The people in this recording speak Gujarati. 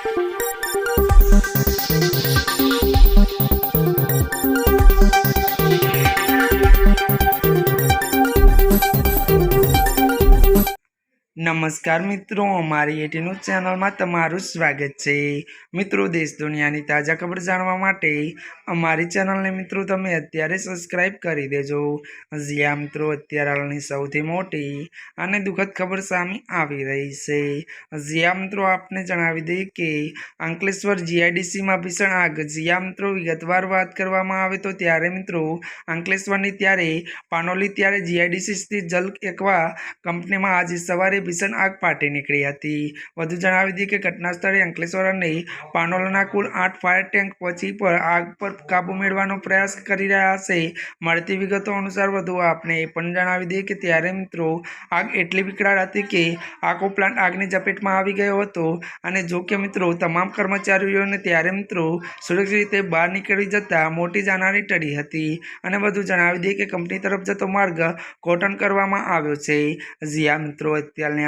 Thank you. નમસ્કાર મિત્રો, અમારી એટીનું ચેનલમાં તમારું સ્વાગત છે. મિત્રો, દેશ દુનિયાની તાજા ખબર જાણવા માટે અમારી ચેનલને મિત્રો તમે અત્યારે સબસ્ક્રાઈબ કરી દેજો. જ્યાં મિત્રો, અત્યારે હાલની સૌથી મોટી અને દુઃખદ ખબર સામે આવી રહી છે. જ્યાં મિત્રો, આપને જણાવી દઈએ કે અંકલેશ્વર જીઆઈડીસીમાં ભીષણ આગ. જ્યાં મિત્રો, વિગતવાર વાત કરવામાં આવે તો ત્યારે મિત્રો અંકલેશ્વરની ત્યારે પાનોલી, ત્યારે જીઆઈડીસી સ્થિત જલ એકવા કંપનીમાં આજે સવારે ભીષણ આગ ફાટી નીકળી હતી. વધુ જણાવી દઈએ કે ઘટના સ્થળે અંકલેશ્વર અને પાનોલના કુલ આઠ ફાયર ટેન્ક પહોંચી પર આગ પર કાબુ મેળવવાનો પ્રયાસ કરી રહ્યા છે. મળતી વિગતો અનુસાર વધુ આપણે એ પણ જણાવી દઈએ કે ત્યારે મિત્રો આગ એટલી વિકરાળ હતી કે આખો પ્લાન્ટ આગની ઝપેટમાં આવી ગયો હતો અને જો કે મિત્રો તમામ કર્મચારીઓને ત્યારે મિત્રો સુરક્ષિત રીતે બહાર નીકળી જતા મોટી જાનહાની ટળી હતી. અને વધુ જણાવી દઈએ કે કંપની તરફ જતો માર્ગ કોટન કરવામાં આવ્યો છે. જ્યાં મિત્રો, અત્યારની